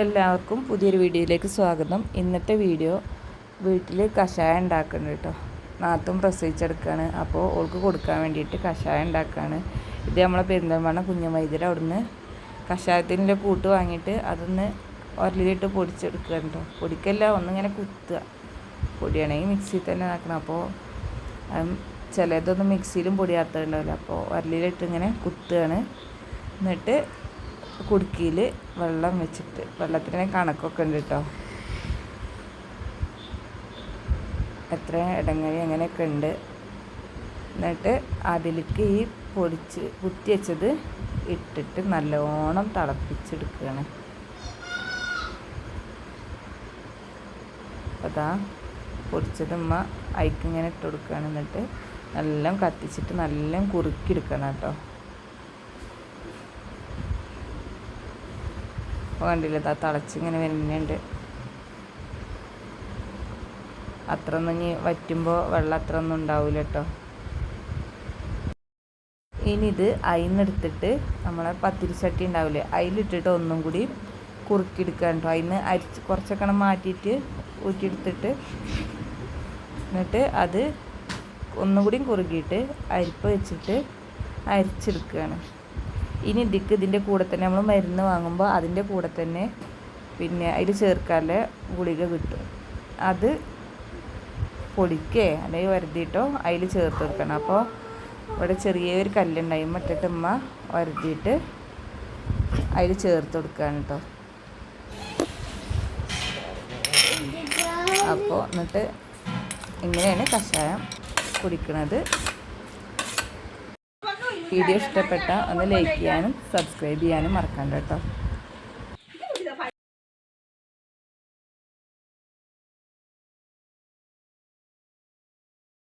എല്ലാവർക്കും പുതിയൊരു വീഡിയോയിലേക്ക് സ്വാഗതം. ഇന്നത്തെ വീഡിയോ വീട്ടിൽ കഷായം ഉണ്ടാക്കുന്നുണ്ട് കേട്ടോ. നാത്തും പ്രസവിച്ചെടുക്കുകയാണ്. അപ്പോൾ ഓൾക്ക് കൊടുക്കാൻ വേണ്ടിയിട്ട് കഷായം ഉണ്ടാക്കുകയാണ്. ഇത് നമ്മളെ പെരിന്തൽമണ്ണ കുഞ്ഞുമൈദ്യര അവിടുന്ന് കഷായത്തിന്റെ കൂട്ട് വാങ്ങിയിട്ട് അതൊന്ന് ഉരലിലിട്ട് പൊടിച്ചെടുക്കുക കേട്ടോ. പൊടിക്കല്ല ഒന്നിങ്ങനെ കുത്തുക. പൊടിയാണെങ്കിൽ മിക്സിയിൽ തന്നെ ആക്കണം. അപ്പോൾ ചിലതൊന്നും മിക്സിയിലും പൊടിയാത്തതുണ്ടാവില്ല. അപ്പോൾ ഉരലിലിട്ട് ഇങ്ങനെ കുത്തുകയാണ്. എന്നിട്ട് കുടുക്കിയിൽ വെള്ളം വെച്ചിട്ട് വെള്ളത്തിന് കണക്കൊക്കെ ഉണ്ട് കേട്ടോ എത്ര ഇടങ്ങഴി അങ്ങനെയൊക്കെ ഉണ്ട്. എന്നിട്ട് അതിലേക്ക് ഈ പൊടിച്ച് കുത്തി വെച്ചത് ഇട്ടിട്ട് നല്ലോണം തിളപ്പിച്ചെടുക്കുകയാണ് അതാ പൊടിച്ചത് ഉമ്മ അയക്കിങ്ങനെ ഇട്ട് കൊടുക്കുകയാണ് എന്നിട്ട് നല്ല കത്തിച്ചിട്ട് നല്ല കുറുക്കിയെടുക്കണം കേട്ടോ അപ്പോൾ കണ്ടില്ല ഇതാ തിളച്ചിങ്ങനെ വരുന്നുണ്ട്. അത്ര ഒന്നും ഇനി വറ്റുമ്പോൾ വെള്ളം അത്ര ഒന്നും ഉണ്ടാവില്ല കേട്ടോ ഇനി ഇത് അതിന്നെടുത്തിട്ട് നമ്മളെ പത്തിരിച്ചട്ടി ഉണ്ടാവില്ലേ അതിലിട്ടിട്ട് ഒന്നും കൂടി കുറുക്കിയെടുക്കുക കേട്ടോ അതിന് അരിച്ച് കുറച്ചൊക്കെ മാറ്റിയിട്ട് ഊറ്റിയെടുത്തിട്ട് എന്നിട്ട് അത് ഒന്നുകൂടിയും കുറുകിയിട്ട് അരിപ്പ് വെച്ചിട്ട് അരിച്ചെടുക്കുകയാണ് ഇനി ഇതിക്ക് ഇതിന്റെ കൂടെ തന്നെ നമ്മൾ മരുന്ന് വാങ്ങുമ്പോൾ അതിന്റെ കൂടെ തന്നെ പിന്നെ അതിൽ ചേർക്കാനുള്ള ഗുളിക കിട്ടും. അത് പൊടിക്കേ അല്ലെങ്കിൽ വരുതിയിട്ടോ അതിൽ ചേർത്ത് വെക്കണം. അപ്പോൾ ഇവിടെ ചെറിയൊരു കല്ലുണ്ടായി മറ്റിട്ട് ഉമ്മ വരുതിയിട്ട് അതിൽ ചേർത്ത് കൊടുക്കുകയാണ് കേട്ടോ അപ്പോൾ എന്നിട്ട് ഇങ്ങനെയാണ് കഷായം കുടിക്കുന്നത് വീഡിയോ ഇഷ്ടപ്പെട്ട ഒന്ന് ലൈക്ക് ചെയ്യാനും സബ്സ്ക്രൈബ് ചെയ്യാനും മറക്കണ്ട കേട്ടോ.